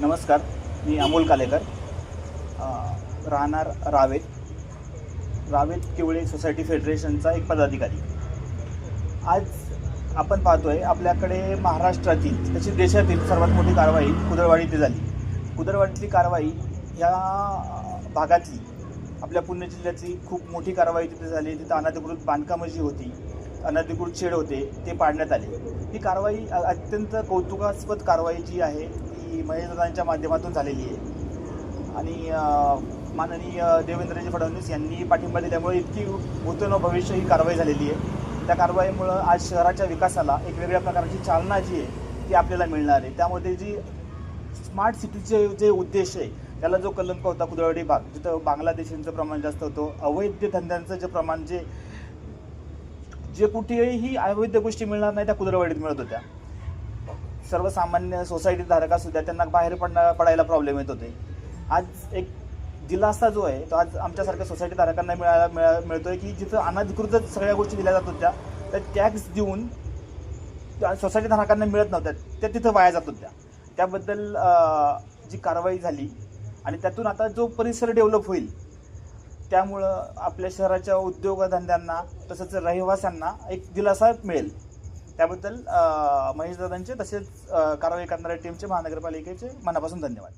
नमस्कार मी अमोल कालेकर. राहणार रावेत. रावेत किवळे सोसायटी फेडरेशनचा एक पदाधिकारी. आज आपण पाहतोय आपल्याकडे महाराष्ट्रातील तशी देशातील सर्वात मोठी कारवाई कुदळवाडी इथे झाली. कुदळवाडीतली कारवाई या भागातली आपल्या पुणे जिल्ह्यातली खूप मोठी कारवाई तिथे झाली. तिथं अनधिकृत बांधकामं जी होती अनधिकृत शेड होते ते पाडण्यात आले. ही कारवाई अत्यंत कौतुकास्पद कारवाई जी आहे महेशदादांच्या माध्यमातून झालेली आहे. आणि माननीय देवेंद्रजी फडणवीस यांनी पाठिंबा दिल्यामुळे इतकी भूतन भविष्य ही कारवाई झालेली आहे. त्या कारवाईमुळं आज शहराच्या विकासाला एक वेगळ्या प्रकारची चालना जी आहे ती आपल्याला मिळणार आहे. त्यामध्ये जी स्मार्ट सिटीचे जे उद्देश आहे त्याला जो कलंक होता कुदळवाडी भाग जिथं बांगलादेशींचं प्रमाण जास्त होतं अवैध धंद्यांचं जे प्रमाण जे जे कुठेही अवैध गोष्टी मिळणार नाही त्या कुदळवाडीत मिळत होत्या. सर्वसामान्य सोसायटी धारका त्यांना बाहेर पडणं पडायला प्रॉब्लेम येत होते. आज एक दिलासा जो आहे तो आज आमच्यासारख्या सोसायटी धारकांना मिळायला मिळा मिळतोय की जिथं अनधिकृतच सगळ्या गोष्टी दिल्या जात होत्या त्या टॅक्स देऊन सोसायटी धारकांना मिळत नव्हत्या त्या तिथं वाया जात होत्या. त्याबद्दल जी कारवाई झाली आणि त्यातून आता जो परिसर डेव्हलप होईल त्यामुळं आपल्या शहराच्या उद्योगधंद्यांना तसंच रहिवाशांना एक दिलासा मिळेल. त्याबद्दल महेशदादांचे तसेच कारवाई करणाऱ्या टीमचे महानगरपालिकेचे मनापासून धन्यवाद.